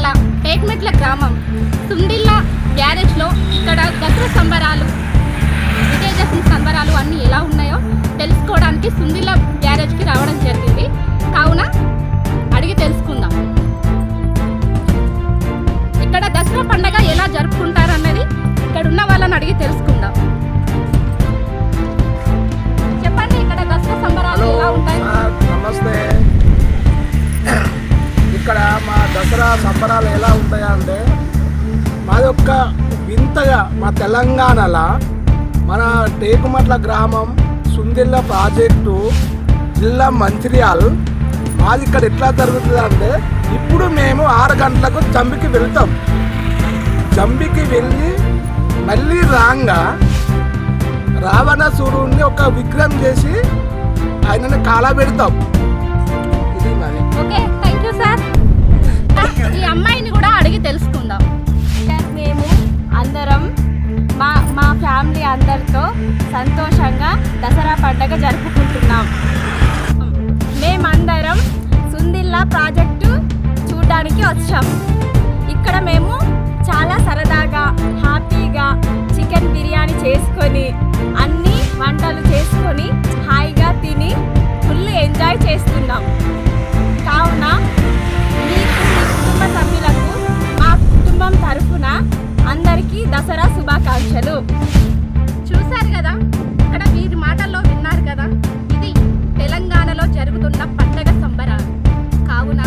జిల్లా పేట్మెట్ల గ్రామం సుండిల్ల బ్యారేజ్లో ఇక్కడ దసరా సంబరాలు విజయదశమి సంబరాలు అన్నీ ఎలా ఉన్నాయో తెలుసుకోవడానికి సుండిల్ల బ్యారేజ్కి రావడం జరిగింది. కావున అడిగి తెలుసుకుందాం. ఇక్కడ దసరా పండగ ఎలా జరుపుకుంటారన్నది ఇక్కడ ఉన్న వాళ్ళని అడిగి తెలుసుకుందాం. దసరా సంబరాలు ఎలా ఉంటాయా అంటే మాది ఒక్క వింతగా మా తెలంగాణలో మన టేకుమట్ల గ్రామం సుందిల్ల ప్రాజెక్టు జిల్లా మంచిర్యాల్. మాది ఇక్కడ ఎట్లా జరుగుతుంది అంటే ఇప్పుడు మేము ఆరు గంటలకు జంబికి వెళ్తాం. జంబికి వెళ్ళి మళ్ళీ రాంగా రావణాసురుణ్ణి ఒక విగ్రహం చేసి ఆయనని కాలా పెడతాం అందరితో సంతోషంగా దసరా పండగ జరుపుకుంటున్నాం. మేమందరం సుందిల్లా ప్రాజెక్టు చూడడానికి వచ్చాం. ఇక్కడ మేము చాలా సరదాగా హ్యాపీగా చికెన్ బిర్యానీ చేసుకొని అన్ని వంటలు చేసుకొని హాయిగా తిని ఫుల్ ఎంజాయ్ చేస్తున్నాం. జరుగుతున్న పండగ సంబరాలు. కావున